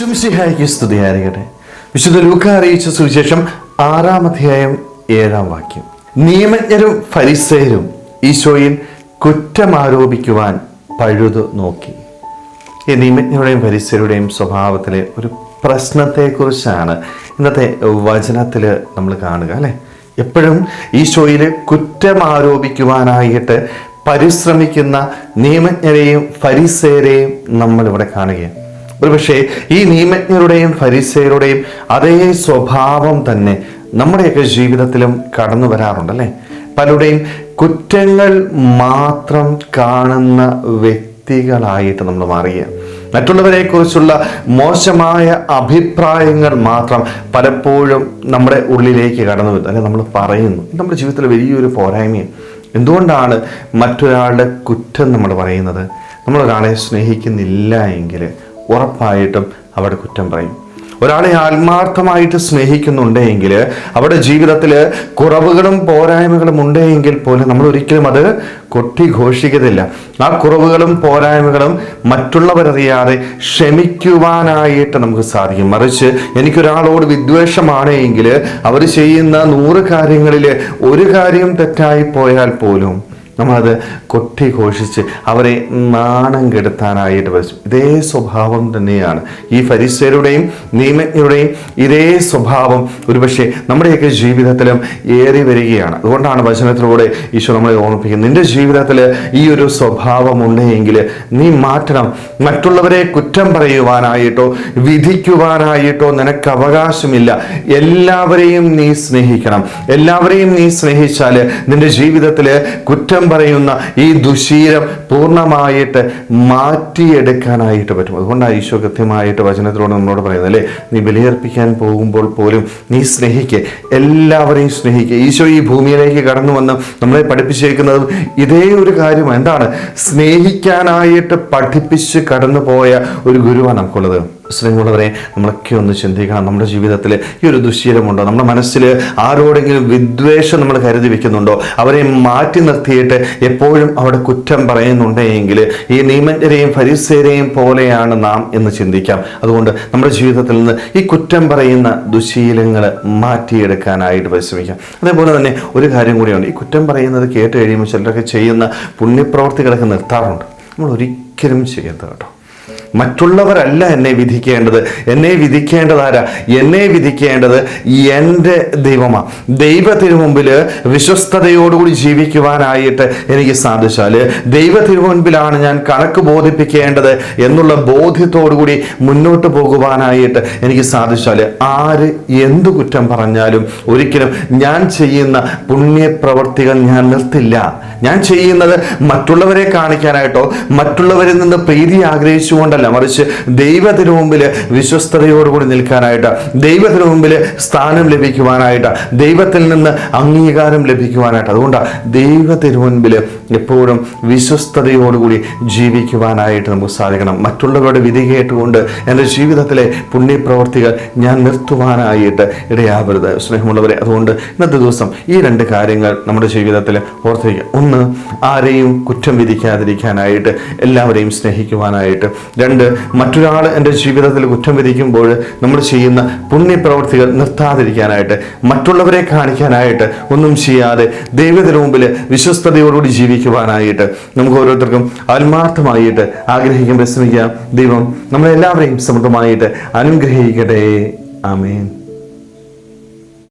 ഈശുമിശിഹായിക്ക് സ്തുതിയായിരിക്കട്ടെ. വിശുദ്ധ ലൂക്ക അറിയിച്ച സുവിശേഷം ആറാം അധ്യായം ഏഴാം വാക്യം. നിയമജ്ഞരും ഫരിസേരും ഈശോയിൽ കുറ്റമാരോപിക്കുവാൻ പഴുതു നോക്കി. ഈ നിയമജ്ഞരുടെയും ഫരിസരുടെയും സ്വഭാവത്തിലെ ഒരു പ്രശ്നത്തെക്കുറിച്ചാണ് ഇന്നത്തെ വചനത്തിൽ നമ്മൾ കാണുക അല്ലേ? എപ്പോഴും ഈശോയിൽ കുറ്റമാരോപിക്കുവാനായിട്ട് പരിശ്രമിക്കുന്ന നിയമജ്ഞരെയും ഫരിസേരെയും നമ്മളിവിടെ കാണുകയാണ്. ഒരുപക്ഷെ ഈ നിയമജ്ഞരുടെയും ഫരിസേരുടെയും അതേ സ്വഭാവം തന്നെ നമ്മുടെയൊക്കെ ജീവിതത്തിലും കടന്നു വരാറുണ്ടല്ലേ? പലരുടെയും കുറ്റങ്ങൾ മാത്രം കാണുന്ന വ്യക്തികളായിട്ട് നമ്മൾ മാറിയ. മറ്റുള്ളവരെ കുറിച്ചുള്ള മോശമായ അഭിപ്രായങ്ങൾ മാത്രം പലപ്പോഴും നമ്മുടെ ഉള്ളിലേക്ക് കടന്നു വരുന്നു. അല്ലെ നമ്മൾ പറയുന്നു. നമ്മുടെ ജീവിതത്തിൽ വലിയൊരു പോരായ്മയാണ് എന്തുകൊണ്ടാണ് മറ്റൊരാളുടെ കുറ്റം നമ്മൾ പറയുന്നത്? നമ്മളൊരാളെ സ്നേഹിക്കുന്നില്ല എങ്കിൽ ഉറപ്പായിട്ടും അവിടെ കുറ്റം പറയും. ഒരാളെ ആത്മാർത്ഥമായിട്ട് സ്നേഹിക്കുന്നുണ്ടെങ്കിൽ അവിടെ ജീവിതത്തിൽ കുറവുകളും പോരായ്മകളും ഉണ്ടെങ്കിൽ പോലും നമ്മൾ ഒരിക്കലും അത് കൊട്ടി ഘോഷിക്കത്തില്ല. ആ കുറവുകളും പോരായ്മകളും മറ്റുള്ളവരറിയാതെ ക്ഷമിക്കുവാനായിട്ട് നമുക്ക് സാധിക്കും. മറിച്ച് എനിക്കൊരാളോട് വിദ്വേഷമാണെങ്കിൽ അവർ ചെയ്യുന്ന നൂറ് കാര്യങ്ങളിൽ ഒരു കാര്യം തെറ്റായി പോയാൽ പോലും നമ്മളത് കൊട്ടി ഘോഷിച്ച് അവരെ നാണം കെടുത്താനായിട്ട് വരച്ചു ഇതേ സ്വഭാവം തന്നെയാണ്. ഈ ഫരിസരുടെയും നിയമജ്ഞരുടെയും ഇതേ സ്വഭാവം ഒരുപക്ഷെ നമ്മുടെയൊക്കെ ജീവിതത്തിലും ഏറി വരികയാണ്. അതുകൊണ്ടാണ് വചനത്തിലൂടെ ഈശോ നമ്മളെ ഓർമ്മിപ്പിക്കുന്നത്. നിന്റെ ജീവിതത്തിൽ ഈ ഒരു സ്വഭാവം ഉണ്ടെങ്കിൽ നീ മാറ്റണം. മറ്റുള്ളവരെ കുറ്റം പറയുവാനായിട്ടോ വിധിക്കുവാനായിട്ടോ നിനക്ക് അവകാശമില്ല. എല്ലാവരെയും നീ സ്നേഹിക്കണം. എല്ലാവരെയും നീ സ്നേഹിച്ചാൽ നിന്റെ ജീവിതത്തിൽ കുറ്റം പറയുന്ന ഈ ദുശീലം പൂർണമായിട്ട് മാറ്റിയെടുക്കാനായിട്ട് പറ്റും. അതുകൊണ്ടാണ് ഈശോ കൃത്യമായിട്ട് വചനത്തിലൂടെ നമ്മളോട് പറയുന്നത് അല്ലേ? നീ ബലിയർപ്പിക്കാൻ പോകുമ്പോൾ പോലും നീ സ്നേഹിക്കുക എല്ലാവരെയും സ്നേഹിക്കുക ഈശോ ഈ ഭൂമിയിലേക്ക് കടന്നു വന്ന് നമ്മളെ പഠിപ്പിച്ചേക്കുന്നതും ഇതേ ഒരു കാര്യം എന്താണ്? സ്നേഹിക്കാനായിട്ട് പഠിപ്പിച്ച് കടന്നു പോയ ഒരു ഗുരുവാണ് നമുക്കുള്ളത്. സ്നേഹമുള്ളവരെ നമ്മളൊക്കെ ഒന്ന് ചിന്തിക്കണം. നമ്മുടെ ജീവിതത്തിൽ ഈ ഒരു ദുശ്ശീലമുണ്ടോ നമ്മുടെ മനസ്സിൽ ആരോടെങ്കിലും വിദ്വേഷം നമ്മൾ കരുതി വെക്കുന്നുണ്ടോ? അവരെ മാറ്റി നിർത്തിയിട്ട് എപ്പോഴും അവിടെ കുറ്റം പറയുന്നുണ്ടെങ്കിൽ ഈ നിയമജ്ഞരെയും ഫരിസേരെയും പോലെയാണ് നാം എന്ന് ചിന്തിക്കാം. അതുകൊണ്ട് നമ്മുടെ ജീവിതത്തിൽ നിന്ന് ഈ കുറ്റം പറയുന്ന ദുശീലങ്ങൾ മാറ്റിയെടുക്കാനായിട്ട് പരിശ്രമിക്കാം. അതേപോലെ തന്നെ ഒരു കാര്യം കൂടിയുണ്ട്. ഈ കുറ്റം പറയുന്നത് കേട്ട് കഴിയുമ്പോൾ ചിലരൊക്കെ ചെയ്യുന്ന പുണ്യപ്രവർത്തികളൊക്കെ നിർത്താറുണ്ട്. നമ്മൾ ഒരിക്കലും ചെയ്യരുത് കേട്ടോ. മറ്റുള്ളവരല്ല എന്നെ വിധിക്കേണ്ടത്. എന്നെ വിധിക്കേണ്ടത് ആരാ? എന്നെ വിധിക്കേണ്ടത് എന്റെ ദൈവമാണ് ദൈവത്തിന് മുമ്പിൽ വിശ്വസ്തയോടുകൂടി ജീവിക്കുവാനായിട്ട് എനിക്ക് സാധിച്ചാൽ ദൈവത്തിന് മുൻപിലാണ് ഞാൻ കണക്ക് ബോധിപ്പിക്കേണ്ടത് എന്നുള്ള ബോധ്യത്തോടുകൂടി മുന്നോട്ട് പോകുവാനായിട്ട് എനിക്ക് സാധിച്ചാൽ ആര് എന്തു കുറ്റം പറഞ്ഞാലും ഒരിക്കലും ഞാൻ ചെയ്യുന്ന പുണ്യപ്രവർത്തികൾ ഞാൻ നിർത്തില്ല. ഞാൻ ചെയ്യുന്നത് മറ്റുള്ളവരെ കാണിക്കാനായിട്ടോ മറ്റുള്ളവരിൽ നിന്ന് പ്രീതി ആഗ്രഹിച്ചുകൊണ്ടല്ല. മറിച്ച് ദൈവത്തിന് മുമ്പിൽ വിശ്വസ്തയോടുകൂടി നിൽക്കാനായിട്ട് ദൈവത്തിന് മുമ്പിൽ സ്ഥാനം ലഭിക്കുവാനായിട്ട് ദൈവത്തിൽ നിന്ന് അംഗീകാരം ലഭിക്കുവാനായിട്ട്. അതുകൊണ്ടാണ് ദൈവത്തിന് മുൻപിൽ എപ്പോഴും വിശ്വസ്തയോടുകൂടി ജീവിക്കുവാനായിട്ട് നമുക്ക് സാധിക്കണം. മറ്റുള്ളവരുടെ വിധി കേട്ടുകൊണ്ട് എന്റെ ജീവിതത്തിലെ പുണ്യപ്രവർത്തികൾ ഞാൻ നിർത്തുവാനായിട്ട് ഇടയാവരുത്. സ്നേഹമുള്ളവരെ അതുകൊണ്ട് ഇന്നത്തെ ദിവസം ഈ രണ്ട് കാര്യങ്ങൾ നമ്മുടെ ജീവിതത്തിൽ ഓർത്തിരിക്കുക. ഒന്ന് ആരെയും കുറ്റം വിധിക്കാതിരിക്കാനായിട്ട് എല്ലാവരെയും സ്നേഹിക്കുവാനായിട്ട്. രണ്ട് മറ്റൊരാൾ എന്റെ ജീവിതത്തിൽ കുറ്റം വിധിക്കുമ്പോൾ നമ്മൾ ചെയ്യുന്ന പുണ്യപ്രവർത്തികൾ നിർത്താതിരിക്കാനായിട്ട് മറ്റുള്ളവരെ കാണിക്കാനായിട്ട് ഒന്നും ചെയ്യാതെ ദൈവത്തിന് മുമ്പിൽ വിശ്വസ്തയോടുകൂടി ജീവിക്കുവാനായിട്ട് നമുക്ക് ഓരോരുത്തർക്കും ആത്മാർത്ഥമായിട്ട് ആഗ്രഹിക്കാൻ പരിശ്രമിക്കാം ദൈവം നമ്മളെല്ലാവരെയും സമൃദ്ധമായിട്ട് അനുഗ്രഹിക്കട്ടെ. ആമേൻ.